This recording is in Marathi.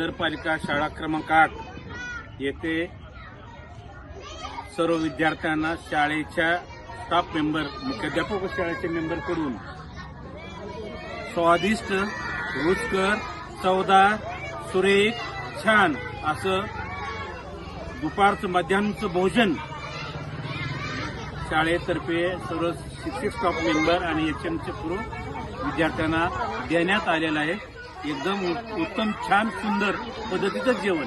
नगरपालिका शाळा क्रमांक आठ येथे सर्व विद्यार्थ्यांना शाळेच्या स्टाफ मेंबर मुख्याध्यापक शाळेचे मेंबर मेंबरकडून स्वादिष्ट रुचकर चवदार सुरेख छान असं दुपारचं मध्यान्हचं भोजन शाळेतर्फे सर्व शिक्षक स्टाफ मेंबर आणि एच एमचे पूर्व विद्यार्थ्यांना देण्यात आलेलं आहे. एकदम उत्तम छान सुंदर पद्धतीचं जेवण.